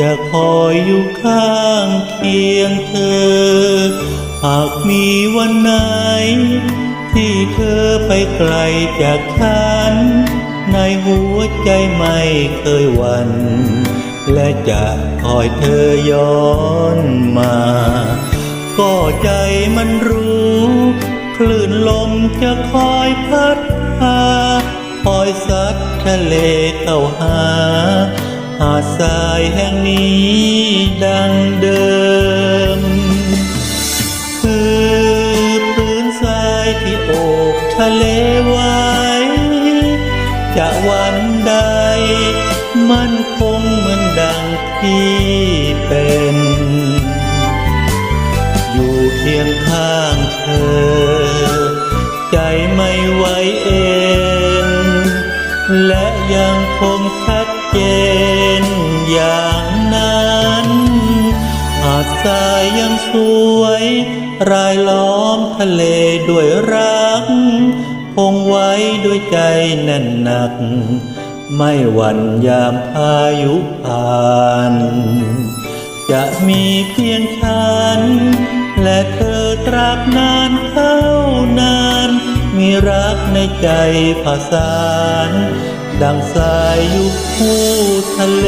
จะคอยอยู่ข้างเคียงเธอ หากมีวันไหน ที่เธอไปไกลจากฉัน ในหัวใจไม่เคยวันและจะคอยเธอย้อนมา ก็ใจมันรู้ คลื่นลมจะคอยพัดพาคอยซัดทะเลเข้าหา หาดทรายแห่งนี้ดังเดิม คือพื้นทรายที่โอบทะเลไว้ จะวันใด มันคงเหมือนดังที่เป็น อยู่เคียงข้างเธอ ใจไม่ไหวเอ็นและยังคงชัด อย่างนั้นหาดทรายยังสวย รายล้อมทะเลด้วยรัก คงไว้ด้วยใจแน่นหนัก ไม่หวั่นยามพายุผ่าน จะมีเพียงฉัน และเธอตราบนานเท่านาน มีรักในใจผาสาน ดังสายอยู่คู่ทะเล